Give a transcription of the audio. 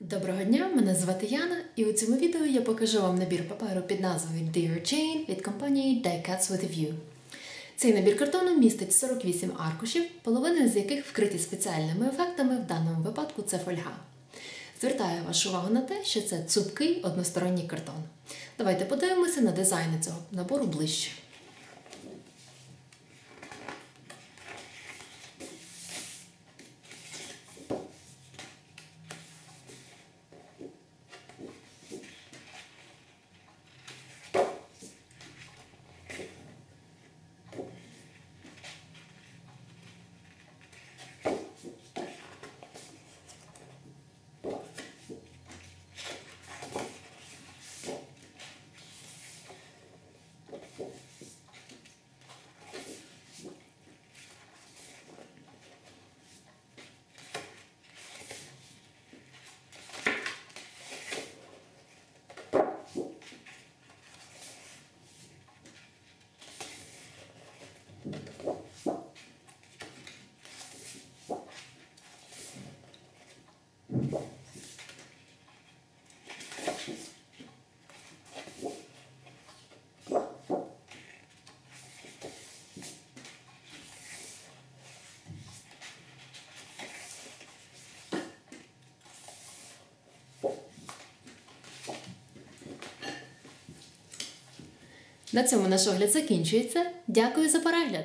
Доброго дня, мене звати Яна, і у цьому відео я покажу вам набір паперу під назвою Dear Jane від компанії Die Cuts with View. Цей набір картону містить 48 аркушів, половина з яких вкриті спеціальними ефектами, в даному випадку це фольга. Звертаю вашу увагу на те, що це цупкий односторонній картон. Давайте подивимося на дизайни цього набору ближче. На цьому наш огляд закінчується. Дякую за перегляд!